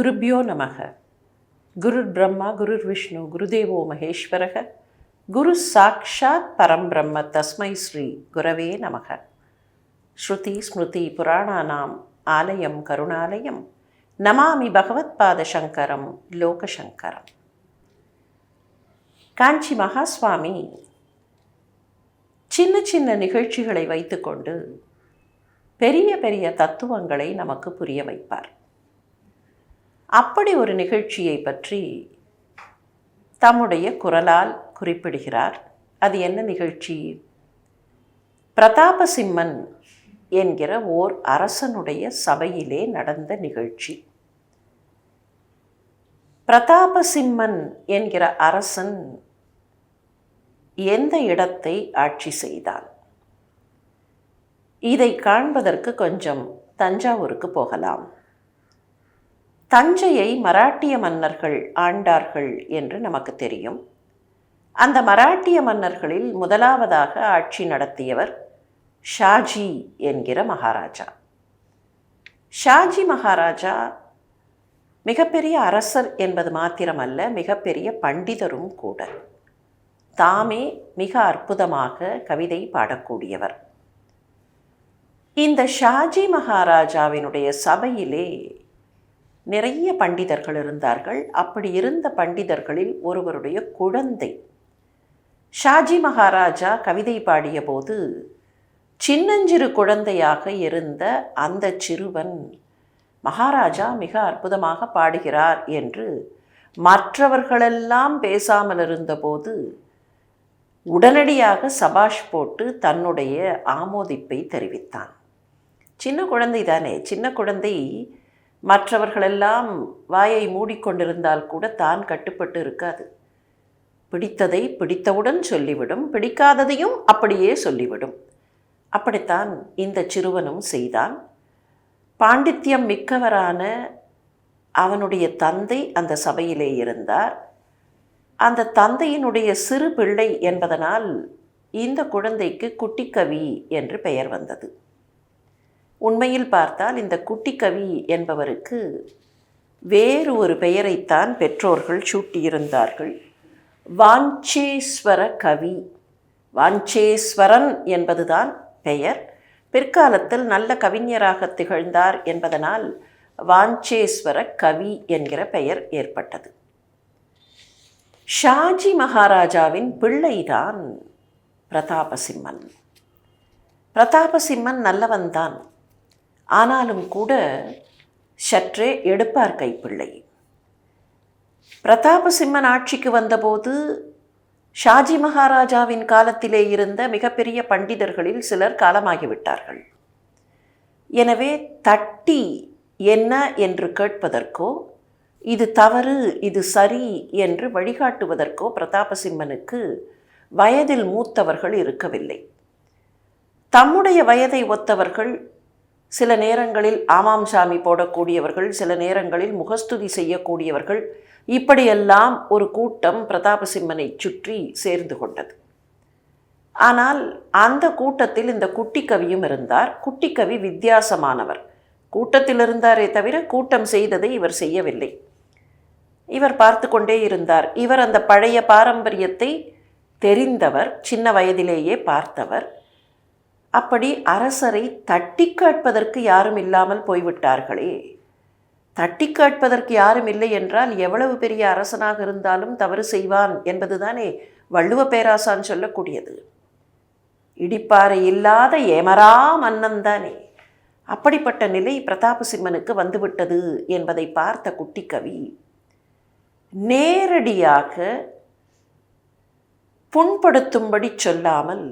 குருபியோ நமக. குருர் பிரம்மா குருர் விஷ்ணு குருதேவோ மகேஸ்வரக. குரு சாக்ஷாத் பரம் பிரம்ம தஸ்மை ஸ்ரீ குரவே நமக. ஸ்ருதி ஸ்மிருதி புராணானாம் ஆலயம் கருணாலயம். நமாமி பகவத்பாத சங்கரம் லோகசங்கரம். காஞ்சி மகாஸ்வாமி சின்ன சின்ன நிகழ்ச்சிகளை வைத்துக்கொண்டு பெரிய பெரிய தத்துவங்களை நமக்கு புரிய வைப்பார். அப்படி ஒரு நிகழ்ச்சியை பற்றி தம்முடைய குரலால் குறிப்பிடுகிறார். அது என்ன நிகழ்ச்சி? பிரதாபசிம்மன் என்கிற ஓர் அரசனுடைய சபையிலே நடந்த நிகழ்ச்சி. பிரதாபசிம்மன் என்கிற அரசன் எந்த இடத்தை ஆட்சி செய்தான்? இதை காண்பதற்கு கொஞ்சம் தஞ்சாவூருக்கு போகலாம். தஞ்சையை மராட்டிய மன்னர்கள் ஆண்டார்கள் என்று நமக்கு தெரியும். அந்த மராட்டிய மன்னர்களில் முதலாவதாக ஆட்சி நடத்தியவர் ஷாஜி என்கிற மகாராஜா. ஷாஜி மகாராஜா மிகப்பெரிய அரசர் என்பது மாத்திரமல்ல மிகப்பெரிய பண்டிதரும் கூட. தாமே மிக அற்புதமாக கவிதை பாடக்கூடியவர். இந்த ஷாஜி மகாராஜாவினுடைய சபையிலே நிறைய பண்டிதர்கள் இருந்தார்கள். அப்படி இருந்த பண்டிதர்களில் ஒருவருடைய குழந்தை. ஷாஜி மகாராஜா கவிதை பாடியபோது சின்னஞ்சிறு குழந்தையாக இருந்த அந்த சிறுவன் மகாராஜா மிக அற்புதமாக பாடுகிறார் என்று மற்றவர்களெல்லாம் பேசாமல் இருந்தபோது உடனடியாக சபாஷ் போட்டு தன்னுடைய ஆமோதிப்பை தெரிவித்தான். சின்ன குழந்தை தானே சின்ன குழந்தை மற்றவர்களெல்லாம் வாயை மூடிக்கொண்டிருந்தால் கூட தான் கட்டுப்பட்டு இருக்காது. பிடித்ததை பிடித்தவுடன் சொல்லிவிடும் பிடிக்காததையும் அப்படியே சொல்லிவிடும். அப்படித்தான் இந்த சிறுவனும் செய்தான். பாண்டித்யம் மிக்கவரான அவனுடைய தந்தை அந்த சபையிலே இருந்தார். அந்த தந்தையினுடைய சிறு பிள்ளை என்பதனால் இந்த குழந்தைக்கு குட்டிக்கவி என்று பெயர் வந்தது. உண்மையில் பார்த்தால் இந்த குட்டிக்கவி என்பவருக்கு வேறு ஒரு பெயரைத்தான் பெற்றோர்கள் சூட்டியிருந்தார்கள். வாஞ்சேஸ்வர கவி. வாஞ்சேஸ்வரன் என்பதுதான் பெயர். பிற்காலத்தில் நல்ல கவிஞராக திகழ்ந்தார் என்பதனால் வாஞ்சேஸ்வர கவி என்கிற பெயர் ஏற்பட்டது. ஷாஜி மகாராஜாவின் பிள்ளைதான் பிரதாபசிம்மன். பிரதாபசிம்மன் நல்லவன்தான். ஆனாலும் கூட சற்றே எடுப்பார் கைப்பிள்ளை. பிரதாபசிம்மன் ஆட்சிக்கு வந்தபோது ஷாஜி மகாராஜாவின் காலத்திலே இருந்த மிகப்பெரிய பண்டிதர்களில் சிலர் காலமாகிவிட்டார்கள். எனவே தட்டி என்ன என்று கேட்பதற்கோ இது தவறு இது சரி என்று வழிகாட்டுவதற்கோ பிரதாபசிம்மனுக்கு வயதில் மூத்தவர்கள் இருக்கவில்லை. தம்முடைய வயதை ஒத்தவர்கள் சில நேரங்களில் ஆமாம் சாமி போடக்கூடியவர்கள் சில நேரங்களில் முகஸ்துதி செய்யக்கூடியவர்கள். இப்படியெல்லாம் ஒரு கூட்டம் பிரதாபசிம்மனை சுற்றி சேர்ந்து கொண்டது. ஆனால் அந்த கூட்டத்தில் இந்த குட்டி கவியும் இருந்தார். குட்டி கவி வித்தியாசமானவர். கூட்டத்தில் இருந்தாரே தவிர கூட்டம் செய்ததை இவர் செய்யவில்லை. இவர் பார்த்து கொண்டே இருந்தார். இவர் அந்த பழைய பாரம்பரியத்தை தெரிந்தவர் சின்ன வயதிலேயே பார்த்தவர். அப்படி அரசரை தட்டி கேட்பதற்கு யாரும் இல்லாமல் போய்விட்டார்களே. தட்டி கேட்பதற்கு யாரும் இல்லை என்றால் எவ்வளவு பெரிய அரசனாக இருந்தாலும் தவறு செய்வான் என்பதுதானே வள்ளுவ பேராசான் சொல்லக்கூடியது. இடிப்பாறை இல்லாத ஏமரா மன்னன் தானே. அப்படிப்பட்ட நிலை பிரதாபசிம்மனுக்கு வந்துவிட்டது என்பதை பார்த்த குட்டிக்கவி நேரடியாக புண்படுத்தும்படி சொல்லாமல்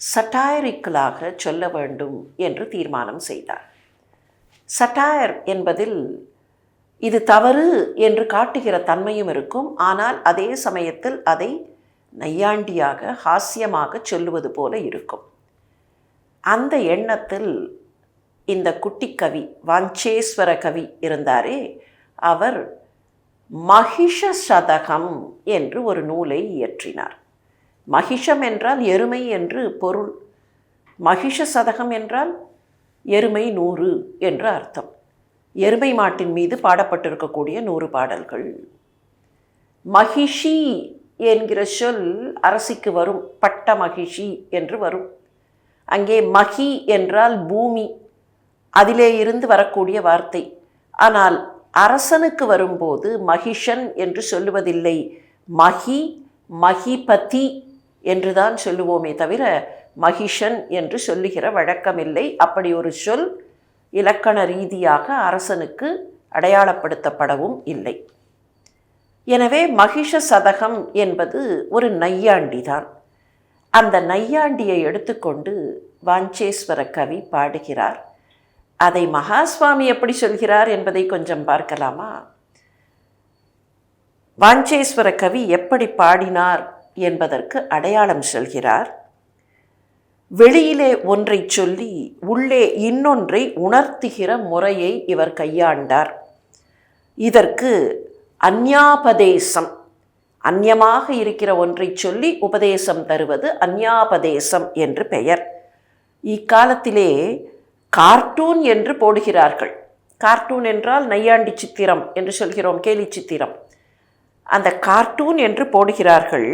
சட்டாயரிக்கலாக சொல்ல வேண்டும் என்று தீர்மானம் செய்தார். சட்டாயர் என்பதில் இது தவறு என்று காட்டுகிற தன்மையும் இருக்கும். ஆனால் அதே சமயத்தில் அதை நையாண்டியாக ஹாஸ்யமாக சொல்லுவது போல இருக்கும். அந்த எண்ணத்தில் இந்த குட்டிக்கவி வாஞ்சேஸ்வர கவி இருந்தாரே அவர் மகிஷ சதகம் என்று ஒரு நூலை இயற்றினார். மகிஷம் என்றால் எருமை என்று பொருள். மகிஷ சதகம் என்றால் எருமை நூறு என்று அர்த்தம். எருமை மாட்டின் மீது பாடப்பட்டிருக்கக்கூடிய நூறு பாடல்கள். மகிஷி என்கிற சொல் அரசிக்கு வரும் பட்ட மகிஷி என்று வரும். அங்கே மகி என்றால் பூமி. அதிலே இருந்து வரக்கூடிய வார்த்தை. ஆனால் அரசனுக்கு வரும்போது மகிஷன் என்று சொல்லுவதில்லை. மகி மகிபதி என்றுதான் சொல்லுவோமே தவிர மகிஷன் என்று சொல்லுகிற வழக்கமில்லை. அப்படி ஒரு சொல் இலக்கண ரீதியாக அரசனுக்கு அடையாளப்படுத்தப்படவும் இல்லை. எனவே மகிஷ சதகம் என்பது ஒரு நையாண்டி தான் அந்த நையாண்டியை எடுத்துக்கொண்டு வாஞ்சேஸ்வர கவி பாடுகிறார். அதை மகாஸ்வாமி எப்படி சொல்கிறார் என்பதை கொஞ்சம் பார்க்கலாமா? வாஞ்சேஸ்வர கவி எப்படி பாடினார் என்பதற்கு அடையாளம் சொல்கிறார். வெளியிலே ஒன்றை சொல்லி உள்ளே இன்னொன்றை உணர்த்துகிற முறையை இவர் கையாண்டார். இதற்கு அந்யாபதேசம் அந்நியமாக இருக்கிற ஒன்றை சொல்லி உபதேசம் தருவது அந்யாபதேசம் என்று பெயர். இக்காலத்திலே கார்ட்டூன் என்று போடுகிறார்கள். கார்ட்டூன் என்றால் நையாண்டி சித்திரம் என்று சொல்கிறோம் கேலி சித்திரம். அந்த கார்ட்டூன் என்று போடுகிறார்கள்.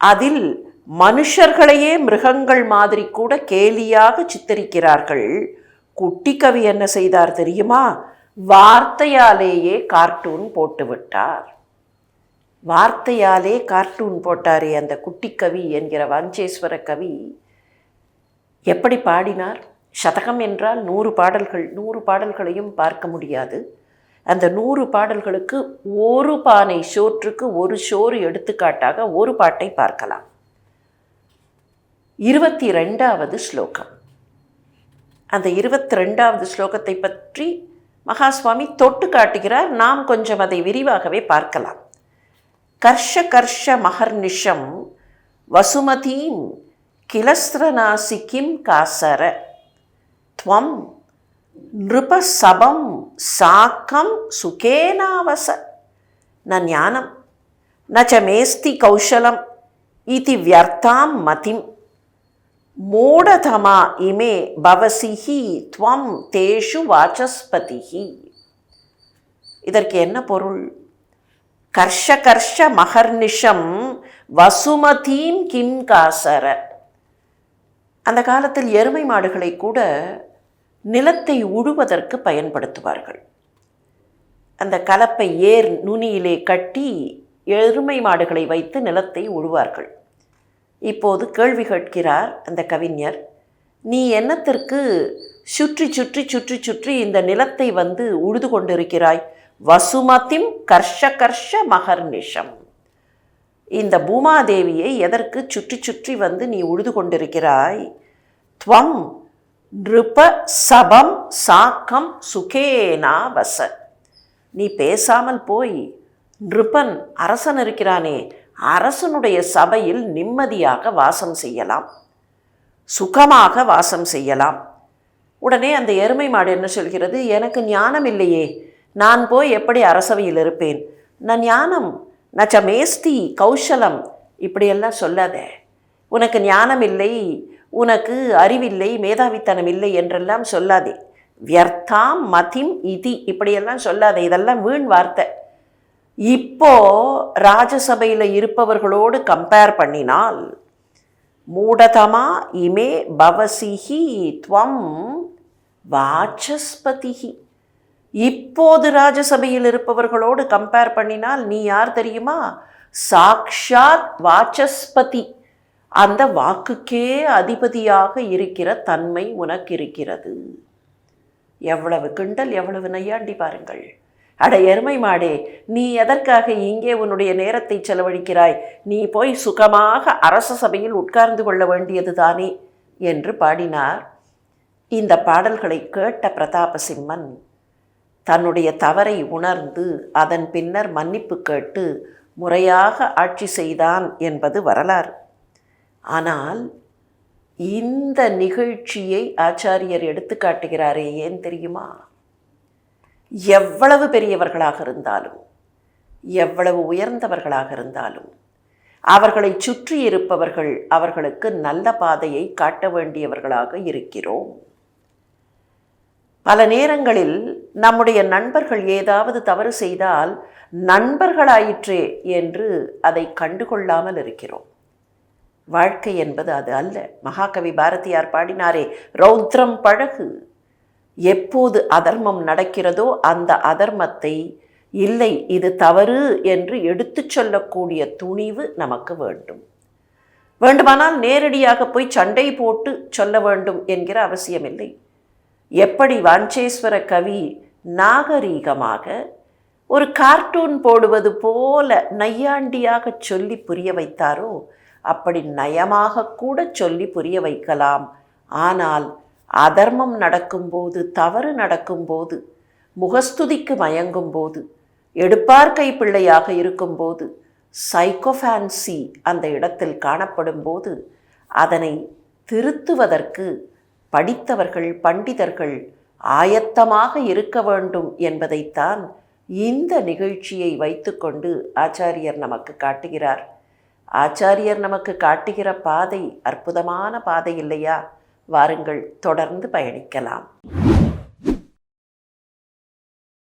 அதில் மனுஷர்களையே மிருகங்கள் மாதிரி கூட கேலியாக சித்தரிக்கிறார்கள். குட்டி கவி என்ன செய்தார் தெரியுமா? வார்த்தையாலேயே கார்ட்டூன் போட்டு விட்டார். வார்த்தையாலே கார்ட்டூன் போட்டாரே அந்த குட்டி கவி என்கிற வஞ்சேஸ்வர கவி. எப்படி பாடினார்? சதகம் என்றால் நூறு பாடல்கள் நூறு பாடல்களையும் பார்க்க முடியாது. அந்த நூறு பாடல்களுக்கு ஒரு பானை சோற்றுக்கு ஒரு சோறு எடுத்துக்காட்டாக ஒரு பாட்டை பார்க்கலாம். இருபத்தி ரெண்டாவது ஸ்லோகம். அந்த இருபத்தி ரெண்டாவது ஸ்லோகத்தை பற்றி மகாஸ்வாமி தொட்டு காட்டுகிறார். நாம் கொஞ்சம் அதை விரிவாகவே பார்க்கலாம். கர்ஷ கர்ஷ மகர்நிஷம் வசுமதீம் கிலஸ்திரநாசி கிம் காசர. துவம் நிருபசபம் சாக்கம் சுகேனாவச ந ஞானம் நச்ச மேஸ்தி கௌஷலம் இது வியர்த்தாம் மதிம் மூடதமா இமே பவசிஹி துவம் தேஷு வாச்சஸ்பதிஹி இதற்கு என்ன பொருள்? கர்ஷ கர்ஷ மகர்நிஷம் வசுமதீம் கிம் காசர. அந்த காலத்தில் எருமை மாடுகளை கூட நிலத்தை உழுவதற்கு பயன்படுத்துவார்கள். அந்த கலப்பை ஏர் நுனியிலே கட்டி எருமை மாடுகளை வைத்து நிலத்தை உழுவார்கள். இப்போது கேள்வி கேட்கிறார் அந்த கவிஞர் நீ என்னத்திற்கு சுற்றி சுற்றி சுற்றி சுற்றி இந்த நிலத்தை வந்து உழுது கொண்டிருக்கிறாய்? வசுமதிம் கர்ஷ கர்ஷ மகர்நிஷம் இந்த பூமாதேவியை எதற்கு சுற்றி சுற்றி வந்து நீ உழுது கொண்டிருக்கிறாய்? துவம் நிருப சபம் சாக்கம் சுகேனா வச. நீ பேசாமல் போய் நிருபன் அரசன் இருக்கிறானே அரசனுடைய சபையில் நிம்மதியாக வாசம் செய்யலாம். சுகமாக வாசம் செய்யலாம். உடனே அந்த எருமை மாடு என்ன சொல்கிறது? எனக்கு ஞானம் இல்லையே நான் போய் எப்படி அரசவையில் இருப்பேன்? நான் ஞானம் நச்ச மேஸ்தி கௌஷலம் இப்படியெல்லாம் சொல்லாத. உனக்கு ஞானம் இல்லை உனக்கு அறிவில்லை மேதாவித்தனம் இல்லை என்றெல்லாம் சொல்லாதே. வியர்த்தாம் மதிம் இதி. இப்படியெல்லாம் சொல்லாதே. இதெல்லாம் வீண் வார்த்தை. இப்போ ராஜசபையில் இருப்பவர்களோடு கம்பேர் பண்ணினால் மூடதமா இமே பவசிஹி துவம் வாச்சஸ்பதிஹி. இப்போது ராஜசபையில் இருப்பவர்களோடு கம்பேர் பண்ணினால் நீ யார் தெரியுமா? சாக்ஷாத் வாச்சஸ்பதி. அந்த வாக்குக்கே அதிபதியாக இருக்கிற தன்மை உனக்கு இருக்கிறது எவ்வளவு கிண்டல் எவ்வளவு நையாண்டி பாருங்கள். அட எருமை மாடே நீ எதற்காக இங்கே உன்னுடைய நேரத்தை செலவழிக்கிறாய்? நீ போய் சுகமாக அரச சபையில் உட்கார்ந்து கொள்ள வேண்டியது தானே? என்று பாடினார். இந்த பாடல்களை கேட்ட பிரதாபசிம்மன் தன்னுடைய தவறை உணர்ந்து அதன் பின்னர் மன்னிப்பு கேட்டு முறையாக ஆட்சி செய்தான் என்பது வரலாறு. ஆனால் இந்த நிகழ்ச்சியை ஆச்சாரியர் எடுத்து காட்டுகிறாரே ஏன் தெரியுமா? எவ்வளவு பெரியவர்களாக இருந்தாலும் எவ்வளவு உயர்ந்தவர்களாக இருந்தாலும் அவர்களை சுற்றி இருப்பவர்கள் அவர்களுக்கு நல்ல பாதையை காட்ட வேண்டியவர்களாக இருக்கிறோம். பல நேரங்களில் நம்முடைய நண்பர்கள் ஏதாவது தவறு செய்தால் நண்பர்களாயிற்றே என்று அதை கண்டுகொள்ளாமல் இருக்கிறோம். வாழ்க்கை என்பது அது அல்ல. மகாகவி பாரதியார் பாடினாரே ரௌத்ரம் பழகு எப்போது அதர்மம் நடக்கிறதோ அந்த அதர்மத்தை இல்லை இது தவறு என்று எடுத்துச் சொல்லக்கூடிய துணிவு நமக்கு வேண்டும். வேண்டுமானால் நேரடியாக போய் சண்டை போட்டு சொல்ல வேண்டும் என்கிற அவசியமில்லை. எப்படி வாஞ்சேஸ்வர கவி நாகரீகமாக ஒரு கார்ட்டூன் போடுவது போல நையாண்டியாக சொல்லி புரிய வைத்தாரோ அப்படி நயமாக கூட சொல்லி புரிய வைக்கலாம். ஆனால் அதர்மம் நடக்கும்போது தவறு நடக்கும்போது முகஸ்துதிக்கு மயங்கும்போது எடுப்பார் கை பிள்ளையாக இருக்கும்போது சைக்கோஃபான்சி அந்த இடத்தில் காணப்படும் போது அதனை திருத்துவதற்கு படித்தவர்கள் பண்டிதர்கள் ஆயத்தமாக இருக்க வேண்டும் என்பதைத்தான் இந்த நிகழ்ச்சியை வைத்துக்கொண்டு ஆச்சாரியர் நமக்கு காட்டுகிறார். ஆச்சாரியர் நமக்கு காட்டுகிற பாதை அற்புதமான பாதை இல்லையா? வாருங்கள் தொடர்ந்து பயணிக்கலாம்.